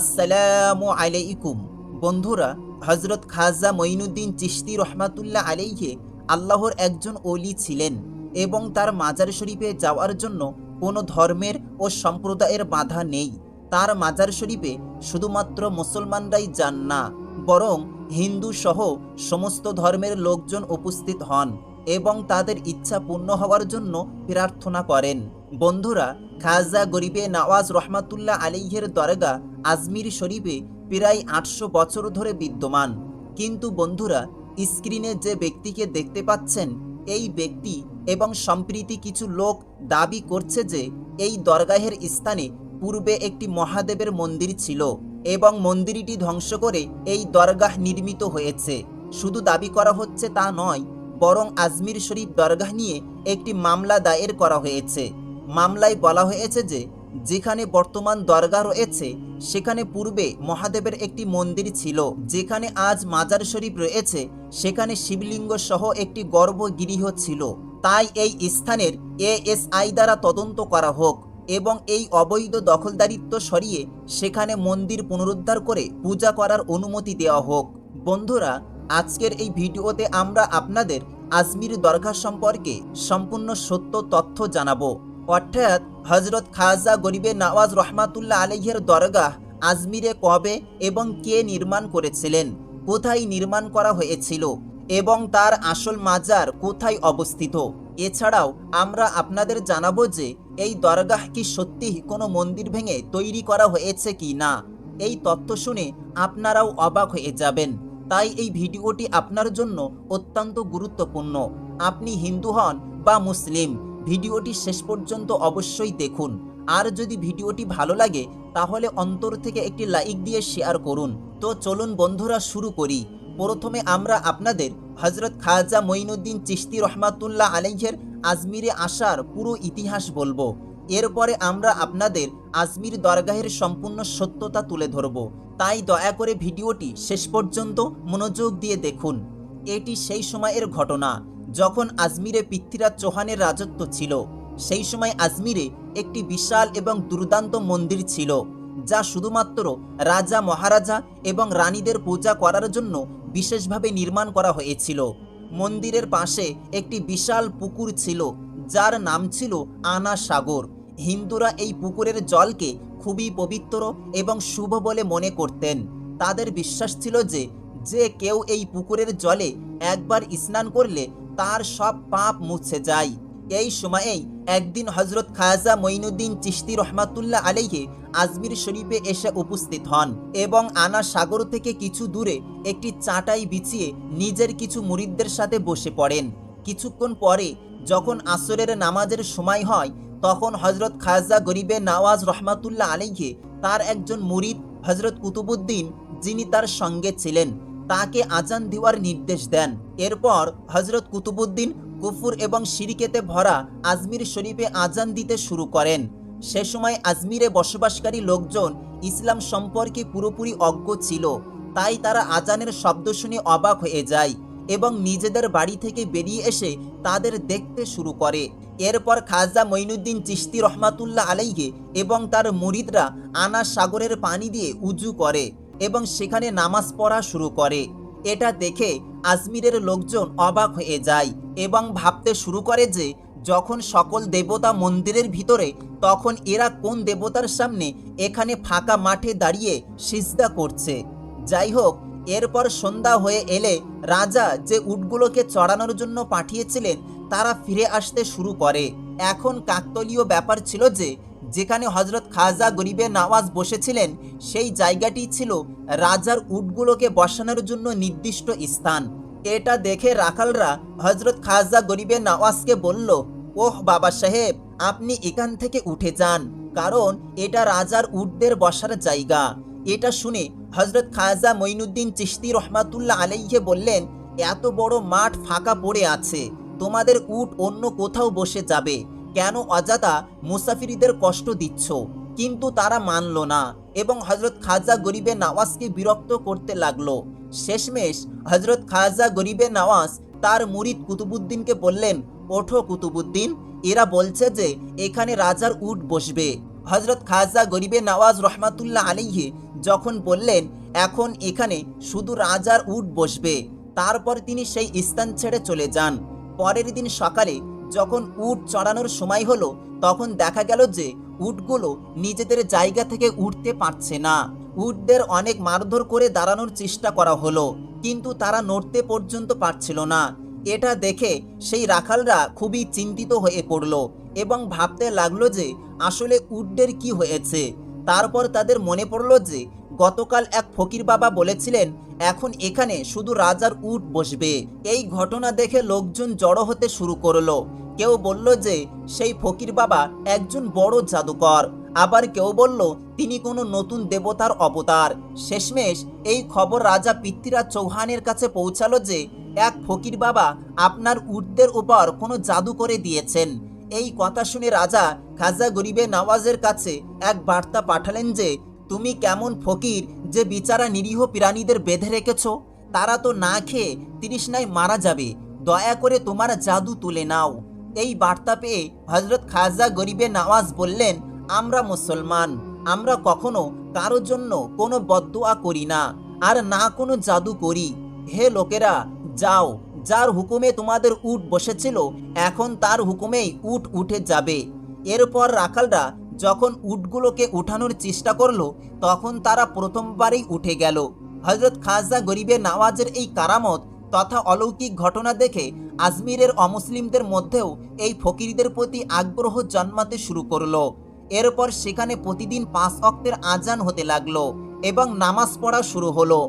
আসসালামু আলাইকুম। বন্ধুরা হজরত খাজা মঈনুদ্দিন চিশতি রহমাতুল্লাহ আলাইহে আল্লাহর একজন অলি ছিলেন এবং তার মাজার শরীফে যাওয়ার জন্য কোনো ধর্মের ও সম্প্রদায়ের বাধা নেই। তার মাজার শরীফে শুধুমাত্র মুসলমানরাই যান না, বরং হিন্দু সহ সমস্ত ধর্মের লোকজন উপস্থিত হন এবং তাদের ইচ্ছা পূর্ণ হওয়ার জন্য প্রার্থনা করেন। বন্ধুরা, খাজা গরিবে নওয়াজ রহমাতুল্লাহ আলিহের দরগা আজমির শরীফে প্রায় আটশো বছর ধরে বিদ্যমান। কিন্তু বন্ধুরা, স্ক্রিনে যে ব্যক্তিকে দেখতে পাচ্ছেন, এই ব্যক্তি এবং সম্প্রীতি কিছু লোক দাবি করছে যে, এই দরগাহের স্থানে পূর্বে একটি মহাদেবের মন্দির ছিল এবং মন্দিরটি ধ্বংস করে এই দরগাহ নির্মিত হয়েছে। শুধু দাবি করা হচ্ছে তা নয়, বরং আজমির শরীফ দরগাহ নিয়ে একটি মামলা দায়ের করা হয়েছে। মামলায় বলা হয়েছে যে, যেখানে বর্তমান দরগা রয়েছে, সেখানে পূর্বে মহাদেবের একটি মন্দির ছিল। যেখানে আজ মাজার শরীফ রয়েছে, সেখানে শিবলিঙ্গ সহ একটি গর্ভগৃহ ছিল। তাই এই স্থানের এএসআই দ্বারা তদন্ত করা হোক এবং এই অবৈধ দখলদারিত্ব সরিয়ে সেখানে মন্দির পুনরুদ্ধার করে পূজা করার অনুমতি দেওয়া হোক। বন্ধুরা, আজকের এই ভিডিওতে আমরা আপনাদের আজমির দরগা সম্পর্কে সম্পূর্ণ সত্য তথ্য জানাব। অর্থাৎ হজরত খাজা গরিবে নওয়াজ রহমাতুল্লাহ আলহের দরগাহ আজমিরে কবে এবং কে নির্মাণ করেছিলেন, কোথায় নির্মাণ করা হয়েছিল এবং তার আসল মাজার কোথায় অবস্থিত। এছাড়াও আমরা আপনাদের জানাব যে এই দরগাহ কি সত্যি কোনো মন্দির ভেঙে তৈরি করা হয়েছে কি না। এই তথ্য শুনে আপনারাও অবাক হয়ে যাবেন। তাই এই ভিডিওটি আপনার জন্য অত্যন্ত গুরুত্বপূর্ণ। আপনি হিন্দু হন বা মুসলিম ভিডিওটি শেষ পর্যন্ত অবশ্যই দেখুন। আর যদি ভিডিওটি ভালো লাগে, তাহলে অন্তর থেকে একটি লাইক দিয়ে শেয়ার করুন। তো চলুন বন্ধুরা শুরু করি। প্রথমে আমরা আপনাদের হজরত খাজা মঈনুদ্দিন চিশতি রহমাতুল্লাহ আলাইহের আজমিরে আসার পুরো ইতিহাস বলব। এরপরে আমরা আপনাদের আজমির দরগাহের সম্পূর্ণ সত্যতা তুলে ধরব। তাই দয়া করে ভিডিওটি শেষ পর্যন্ত মনোযোগ দিয়ে দেখুন। এটি সেই সময়ের ঘটনা। যখন আজমিরে পৃথ্বীরাজ চৌহানের রাজত্ব ছিল, সেই সময় আজমিরে একটি বিশাল এবং দুর্দান্ত মন্দির ছিল, যা শুধুমাত্র রাজা, মহারাজা এবং রানীদের পূজা করার জন্য বিশেষভাবে নির্মাণ করা হয়েছিল। মন্দিরের পাশে একটি বিশাল পুকুর ছিল, যার নাম ছিল আনা সাগর। হিন্দুরা এই পুকুরের জলকে খুবই পবিত্র এবং শুভ বলে মনে করতেন। তাদের বিশ্বাস ছিল যে যে কেউ এই পুকুরের জলে একবার স্নান করলে তার সব পাপ মুছে যায়। এই সময়েই একদিন হজরত খাজা মঈনুদ্দিন চিশতি রহমাতুল্লাহ আলাইহে আজমির শরীফে এসে উপস্থিত হন এবং আনা সাগর থেকে কিছু দূরে একটি চাটাই বিছিয়ে নিজের কিছু মুরিদদের সাথে বসে পড়েন। কিছুক্ষণ পরে যখন আসরের নামাজের সময় হয়, তখন হজরত খাজা গরিবে নওয়াজ রহমাতুল্লাহ আলাইহে তার একজন মুরিদ হজরত কুতুবুদ্দিন যিনি তার সঙ্গে ছিলেন। তাকে আজান দেওয়ার নির্দেশ দেন। এরপর হজরত কুতুবুদ্দিন কুফুর এবং সিরিকেতে ভরা আজমির শরীফে আজান দিতে শুরু করেন। সে সময় আজমিরে বসবাসকারী লোকজন ইসলাম সম্পর্কে পুরোপুরি অজ্ঞ ছিল। তাই তারা আজানের শব্দ শুনে অবাক হয়ে যায় এবং নিজেদের বাড়ি থেকে বেরিয়ে এসে তাদের দেখতে শুরু করে। এরপর খাজা মঈনুদ্দিন চিশতি রহমাতুল্লাহ আলাইহে এবং তার মুরিদরা আনা সাগরের পানি দিয়ে উজু করে। এবং সেখানে নামাজ পড়া শুরু করে। এটা দেখে আজমিরের লোকজন অবাক হয়ে যায় এবং ভাবতে শুরু করে যে, যখন সকল দেবতা মন্দিরের ভিতরে, তখন এরা কোন দেবতার সামনে এখানে ফাঁকা মাঠে দাঁড়িয়ে সিজদা করছে। যাই হোক এরপর সন্ধ্যা হয়ে এলে রাজা যে উটগুলোকে চড়ানোর জন্য পাঠিয়েছিলেন, তারা ফিরে আসতে শুরু করে। এখন কাকতলীয় ব্যাপার ছিল যে যেখানে হজরত খাজা গরিবে নওয়াজ বসেছিলেন, সেই জায়গাটি ছিল রাজার উটগুলোকে বসানোর জন্য নির্দিষ্ট স্থান। এটা দেখে রাখালরা হজরত খাজা গরিবে নওয়াজকে বলল, ওহ বাবা সাহেব, আপনি এখান থেকে উঠে যান, কারণ এটা রাজার উটদের বসার জায়গা। এটা শুনে হজরত খাজা মঈনুদ্দিন চিশতি রহমাতুল্লাহ আলাইহে বললেন, এত বড় মাঠ ফাঁকা পড়ে আছে, তোমাদের উট অন্য কোথাও বসে যাবে। কেন অজাতা মুসাফিরিদের কষ্ট দিচ্ছ? কিন্তু তারা মানল না এবং হজরত খাজা গরিবে নওয়াজকে বিরক্ত করতে লাগল। শেষমেশ হজরত খাজা গরিবে নওয়াজ তার মুরিদ কুতুবুদ্দিনকে বললেন, ওঠো কুতুবুদ্দিন, এরা বলছে যে এখানে রাজার উট বসবে। হজরত খাজা গরিবে নওয়াজ রহমাতুল্লাহ আলিহে যখন বললেন, এখন এখানে শুধু রাজার উট বসবে। তারপর তিনি সেই স্থান ছেড়ে চলে যান। পরের দিন সকালে যখন উট চড়ানোর সময় হলো, তখন দেখা গেল যে উটগুলো নিজেদের জায়গা থেকে উঠতে পারছে না। উটদের অনেক মারধর করে দাঁড়ানোর চেষ্টা করা হলো, কিন্তু তারা নড়তে পর্যন্ত পারছিল না। এটা দেখে সেই রাখালরা খুবই চিন্তিত হয়ে পড়ল এবং ভাবতে লাগল যে আসলে উটদের কি হয়েছে। তারপর তাদের মনে পড়ল যে গতকাল এক ফকির বাবা বলেছিলেন, এখন এখানে শুধু রাজার উট বসবে। এই ঘটনা দেখে লোকজন জড়ো হতে শুরু করল। কেউ বলল যে, সেই ফকির বাবা একজন বড় জাদুকর। আবার কেউ বলল, তিনি কোনো নতুন দেবতার অবতার। শেষমেশ এই খবর রাজা পৃথ্বীরাজ চৌহানের কাছে পৌঁছালো যে, এক ফকির বাবা আপনার উর্দের উপর কোনো জাদু করে দিয়েছেন। এই কথা শুনে রাজা খাজা গরিবে নওয়াজের কাছে এক বার্তা পাঠালেন যে, তুমি কেমন ফকির যে বিচারা নিরীহ প্রাণীদের বেঁধে রেখেছ? তারা তো না খেয়ে তৃষ্ণায় মারা যাবে। দয়া করে তোমার জাদু তুলে নাও। এই বার্তা পেয়ে হজরত খাজা গরিবে নওয়াজ বললেন, আমরা মুসলমান, আমরা কখনো কারও জন্য কোনো বদদোয়া করি না, আর না কোনো জাদু করি। হে লোকেরা, যাও, যার হুকুমে তোমাদের উট বসেছিল, এখন তার হুকুমেই উট উঠে যাবে। এরপর রাখালরা যখন উটগুলোকে উঠানোর চেষ্টা করল, তখন তারা প্রথমবারই উঠে গেল। হজরত খাজা গরিবের নওয়াজের এই কারামত তথা অলৌকিক ঘটনা দেখে আজমিরের অমুসলিমদের মধ্যেও এই ফকিরদের প্রতি আগ্রহ জন্মাতে শুরু করল। এরপর সেখানে প্রতিদিন পাঁচ অক্টের আজান হতে লাগল এবং নামাজ পড়া শুরু হলো।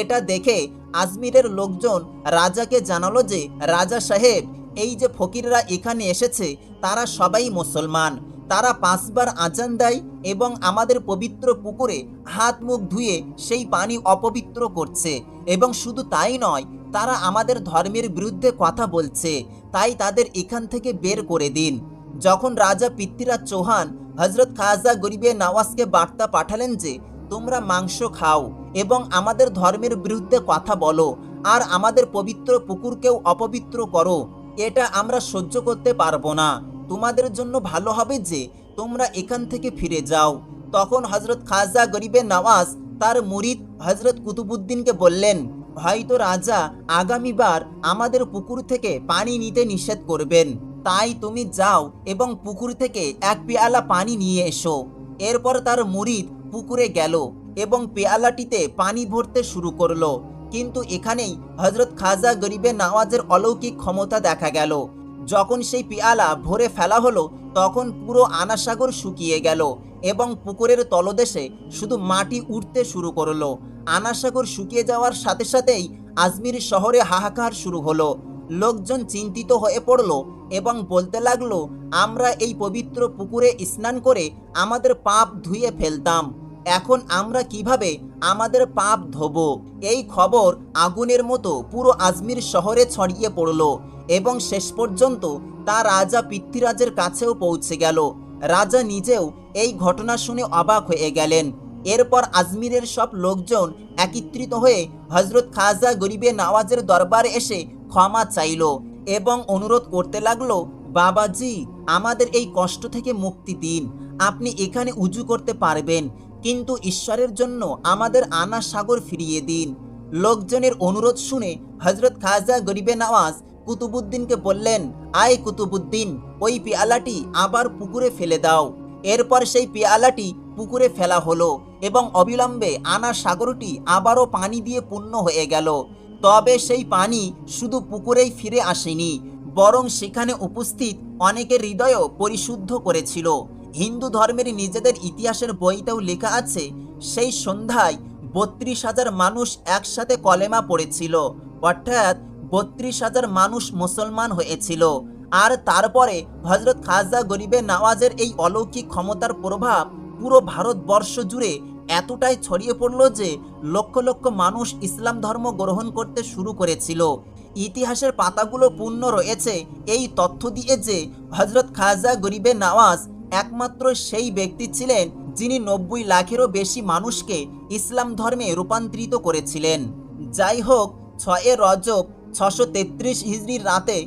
এটা দেখে আজমিরের লোকজন রাজাকে জানালো যে, রাজা সাহেব, এই যে ফকিররা এখানে এসেছে, তারা সবাই মুসলমান। তারা পাঁচবার আজান দেয় এবং আমাদের পবিত্র পুকুরে হাত মুখ ধুয়ে সেই পানি অপবিত্র করছে। এবং শুধু তাই নয় তারা আমাদের ধর্মের বিরুদ্ধে কথা বলছে, তাই তাদের এখান থেকে বের করে দিন। যখন রাজা পৃথ্বীরাজ চৌহান হজরত খাজা গরিবে নওয়াজকে বার্তা পাঠালেন যে, তোমরা মাংস খাও এবং আমাদের ধর্মের বিরুদ্ধে কথা বলো, আর আমাদের পবিত্র পুকুরকেও অপবিত্র করো। এটা আমরা সহ্য করতে পারব না। তোমাদের জন্য ভালো হবে যে, তোমরা এখান থেকে ফিরে যাও। তখন হজরত খাজা গরিবে নওয়াজ তার মুরিদ হজরত কুতুবুদ্দিনকে বললেন হয়তো রাজা, আগামীবার আমাদের পুকুর থেকে পানি নিতে নিষেধ করবেন। তাই তুমি যাও এবং পুকুর থেকে এক পেয়ালা পানি নিয়ে এসো। এরপর তার মুরিদ পুকুরে গেল এবং পেয়ালাটিতে পানি ভরতে শুরু করল। কিন্তু এখানেই হজরত খাজা গরিবে নওয়াজের অলৌকিক ক্ষমতা দেখা গেল। যখন সেই পেয়ালা ভরে ফেলা হলো, তখন পুরো আনাসাগর শুকিয়ে গেল এবং পুকুরের তলদেশে শুধু মাটি উঠতে শুরু করল। আনাসাগর শুকিয়ে যাওয়ার সাথে সাথেই আজমির শহরে হাহাকার শুরু হলো। লোকজন চিন্তিত হয়ে পড়ল এবং বলতে লাগল, আমরা এই পবিত্র পুকুরে স্নান করে আমাদের পাপ ধুয়ে ফেলতাম। এখন আমরা কীভাবে আমাদের পাপ ধোব? এই খবর আগুনের মতো পুরো আজমির শহরে ছড়িয়ে পড়ল এবং শেষ পর্যন্ত তা রাজা পৃথ্বীরাজের কাছেও পৌঁছে গেল। রাজা নিজেও এই ঘটনা শুনে অবাক হয়ে গেলেন। এরপর আজমিরের সব লোকজন একত্রিত হয়ে হজরত খাজা গরিবে নওয়াজের দরবারে এসে ক্ষমা চাইল এবং অনুরোধ করতে লাগল, বাবাজি, আমাদের এই কষ্ট থেকে মুক্তি দিন। আপনি এখানে উজু করতে পারবেন, কিন্তু ঈশ্বরের জন্য আমাদের আনা সাগর ফিরিয়ে দিন। লোকজনের অনুরোধ শুনে হজরত খাজা গরিবে নওয়াজ কুতুবুদ্দিনকে বললেন, আয় কুতুবুদ্দিন, ওই পেয়ালাটি আবার পুকুরে ফেলে দাও। এরপর সেই পেয়ালাটি পুকুরে ফেলা হলো এবং অবিলম্বে আনা সাগরটি আবারও পানি দিয়ে পূর্ণ হয়ে গেল। তবে সেই পানি শুধু পুকুরেই ফিরে আসেনি, বরং সেখানে উপস্থিত অনেকের হৃদয়ও পরিশুদ্ধ করেছিল। হিন্দু ধর্মের নিজেদের ইতিহাসের বইতেও লেখা আছে, সেই সন্ধ্যায় বত্রিশ হাজার মানুষ একসাথে কলেমা পড়েছিল, অর্থাৎ বত্রিশ হাজার মানুষ মুসলমান হয়েছিল। আর তারপরে হজরত খাজা গরিবে নওয়াজের এই অলৌকিক ক্ষমতার প্রভাব পুরো ভারতবর্ষ জুড়ে এতটাই ছড়িয়ে পড়ল যে লক্ষ লক্ষ মানুষ ইসলাম ধর্ম গ্রহণ করতে শুরু করেছিল। ইতিহাসের পাতাগুলো পূর্ণ রয়েছে এই তথ্য দিয়ে যে হজরত খাজা গরিবে নওয়াজ একমাত্র সেই ব্যক্তি ছিলেন যিনি নব্বই লাখেরও বেশি মানুষকে ইসলাম ধর্মে রূপান্তরিত করেছিলেন। যাই হোক, ছয়ে রজব ছশো তেত্রিশ হিজড়ির রাতে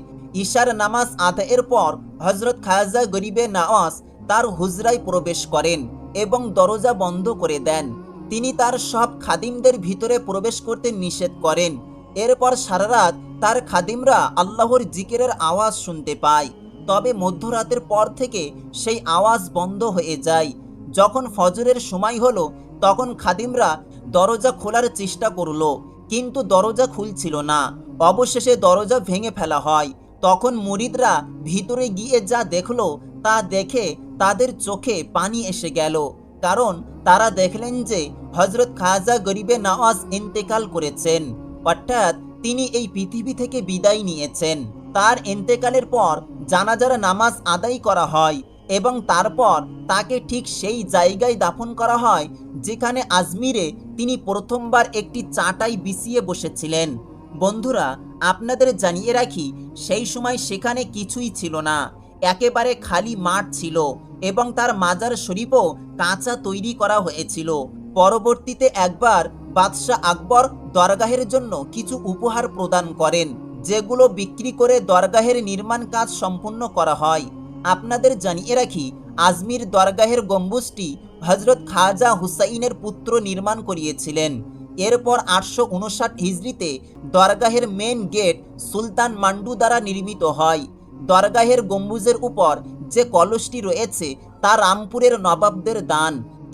ঈশার নামাজ আদায়ের পর হজরত খাজা গরিবে নওয়াজ তার হুজরায় প্রবেশ করেন। এবং দরজা বন্ধ করে দেন। তিনি তার সব খাদিমদের ভিতরে প্রবেশ করতে নিষেধ করেন। এরপর সারা রাত তার খাদিমরা আল্লাহর জিকিরের আওয়াজ শুনতে পায়। তবে মধ্যরাতের পর থেকে সেই আওয়াজ বন্ধ হয়ে যায়। যখন ফজরের সময় হলো, তখন খাদিমরা দরজা খোলার চেষ্টা করল, কিন্তু দরজা খুলছিল না। অবশেষে দরজা ভেঙে ফেলা হয়। তখন মুরিদরা ভিতরে গিয়ে যা দেখল, তা দেখে তাদের চোখে পানি এসে গেল। কারণ তারা দেখলেন যে হজরত খাজা গরিবে নওয়াজ ইন্তেকাল করেছেন। অর্থাৎ তিনি এই পৃথিবী থেকে বিদায় নিয়েছেন। তার ইন্তেকালের পর জানাজার নামাজ আদায় করা হয় এবং তারপর তাকে ঠিক সেই জায়গায় দাফন করা হয় যেখানে আজমিরে তিনি প্রথমবার একটি চাটাই বিছিয়ে বসেছিলেন। বন্ধুরা, আপনাদের জানিয়ে রাখি, সেই সময় সেখানে কিছুই ছিল না। একেবারে খালি মাঠ ছিল এবং তার মাজার শরীফও কাঁচা তৈরি করা হয়েছিল। পরবর্তীতে একবার বাদশাহ আকবর দরগাহের জন্য কিছু উপহার প্রদান করেন, যেগুলো বিক্রি করে দরগাহের নির্মাণ কাজ সম্পূর্ণ করা হয়। আপনাদের জানিয়ে রাখি, আজমির দরগাহের গম্বুজটি হজরত খাজা হুসাইনের পুত্র নির্মাণ করিয়েছিলেন। এরপর আটশো উনষাট হিজড়িতে দরগাহের মেন গেট সুলতান মান্ডু দ্বারা নির্মিত হয়। দরগাহের গম্বুজের উপর যে কলসটি রয়েছে, তা রামপুরের নবাবদের দান।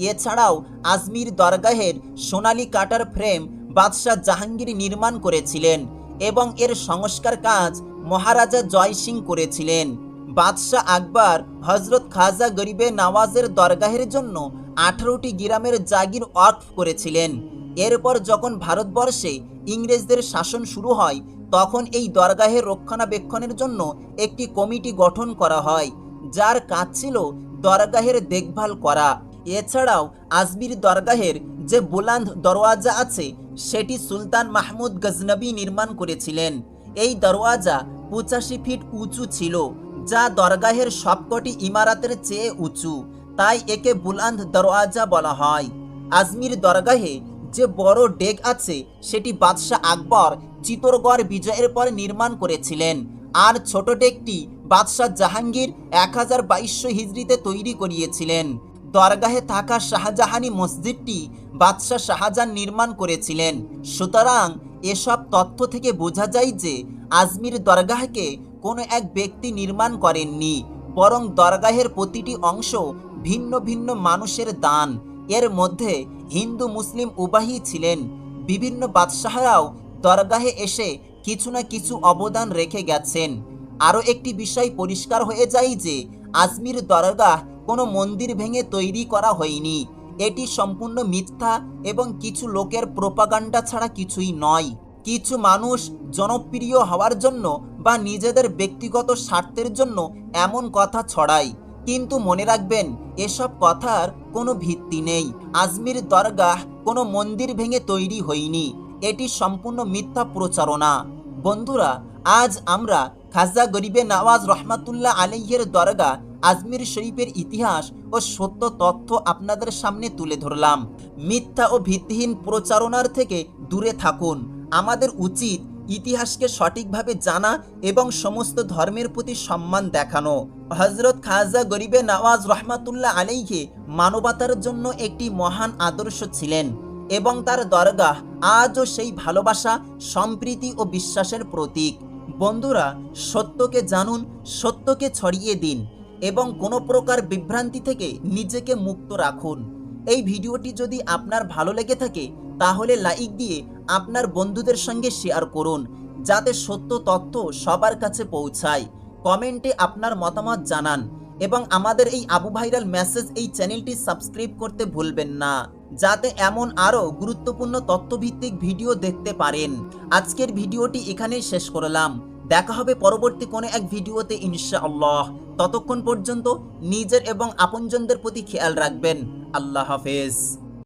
এছাড়াও আজমির দরগাহের সোনালী কাটার ফ্রেম বাদশাহ জাহাঙ্গীর নির্মাণ করেছিলেন এবং এর সংস্কার কাজ মহারাজা জয় সিং করেছিলেন। বাদশাহ আকবর হজরত খাজা গরিবে নওয়াজের দরগাহের জন্য আঠারোটি গ্রামের জাগির ওয়াকফ করেছিলেন। এরপর যখন ভারতবর্ষে ইংরেজদের শাসন শুরু হয় তখন এই দরগাহের রক্ষণাবেক্ষণের জন্য একটি কমিটি গঠন করা হয়, যার কাজ ছিল দরগাহের দেখভাল করা। এছাড়াও আজমির দরগাহের যে বুলান্দ দরওয়াজা আছে, সেটি সুলতান মাহমুদ গজনবী নির্মাণ করেছিলেন। এই দরওয়াজা পঁচাশি ফিট উঁচু ছিল, যা দরগাহের সবকটি ইমারাতের চেয়ে উঁচু, তাই একে বুলান্দ দরওয়াজা বলা হয়। আজমির দরগাহে যে বড় ডেক আছে, সেটি বাদশাহ আকবর চিতরগড় বিজয়ের পর নির্মাণ করেছিলেন। আর ছোট ডেকটি বাদশাহ জাহাঙ্গীর এক হাজার বাইশশো হিজড়িতে তৈরি করিয়েছিলেন। দরগাহে থাকা শাহজাহানি মসজিদটি বাদশাহ শাহজাহান নির্মাণ করেছিলেন। সুতরাং এসব তথ্য থেকে বোঝা যায় যে আজমির দরগাহকে কোনো এক ব্যক্তি নির্মাণ করেননি, বরং দরগাহের প্রতিটি অংশ ভিন্ন ভিন্ন মানুষের দান। এর মধ্যে হিন্দু মুসলিম উবাহী ছিলেন। বিভিন্ন বাদশাহরাও দরগাহে এসে কিছু না কিছু অবদান রেখে গেছেন। আরও একটি বিষয় পরিষ্কার হয়ে যায় যে, আজমির দরগাহ কোনো মন্দির ভেঙে তৈরি করা হয়নি। এটি সম্পূর্ণ মিথ্যা এবং কিছু লোকের প্রোপাগান্ডা ছাড়া কিছুই নয়। কিছু মানুষ জনপ্রিয় হওয়ার জন্য বা নিজেদের ব্যক্তিগত স্বার্থের জন্য এমন কথা ছড়ায়। কিন্তু মনে রাখবেন, এসব কথার কোনো ভিত্তি নেই। আজমির দরগাহ কোনো মন্দির ভেঙে তৈরি হয়নি। এটি সম্পূর্ণ মিথ্যা প্রচারণা। বন্ধুরা, আজ আমরা খাজা গরিবে নওয়াজ রহমাতুল্লাহ আলাইহের দরগা আজমির শরীফের ইতিহাস ও সত্য তথ্য আপনাদের সামনে তুলে ধরলাম। মিথ্যা ও ভিত্তিহীন প্রচারণার থেকে দূরে থাকুন। আমাদের উচিত ইতিহাসকে সঠিকভাবে জানা এবং সমস্ত ধর্মের প্রতি সম্মান দেখানো। হজরত খাজা গরিবে নওয়াজ রহমাতুল্লাহ আলাইহে মানবতার জন্য একটি মহান আদর্শ ছিলেন এবং তার দরগাহ আজও সেই ভালোবাসা, সম্প্রীতি ও বিশ্বাসের প্রতীক। বন্ধুরা, সত্যকে জানুন, সত্যকে ছড়িয়ে দিন এবং কোনো প্রকার বিভ্রান্তি থেকে নিজেকে মুক্ত রাখুন। এই ভিডিওটি যদি আপনার ভালো লেগে থাকে, তাহলে লাইক দিয়ে আপনার বন্ধুদের সঙ্গে শেয়ার করুন, যাতে সত্য তথ্য সবার কাছে পৌঁছায়। কমেন্টে আপনার মতামত জানান এবং আমাদের এই আবু ভাইরাল মেসেজ এই চ্যানেলটি সাবস্ক্রাইব করতে ভুলবেন না, যাতে এমন আরও গুরুত্বপূর্ণ তথ্যভিত্তিক ভিডিও দেখতে পারেন। আজকের ভিডিওটি এখানেই শেষ করলাম। দেখা হবে পরবর্তী কোনো এক ভিডিওতে ইনশাআল্লাহ। ততক্ষণ পর্যন্ত নিজের এবং আপনজনদের প্রতি খেয়াল রাখবেন। আল্লাহ হাফেজ।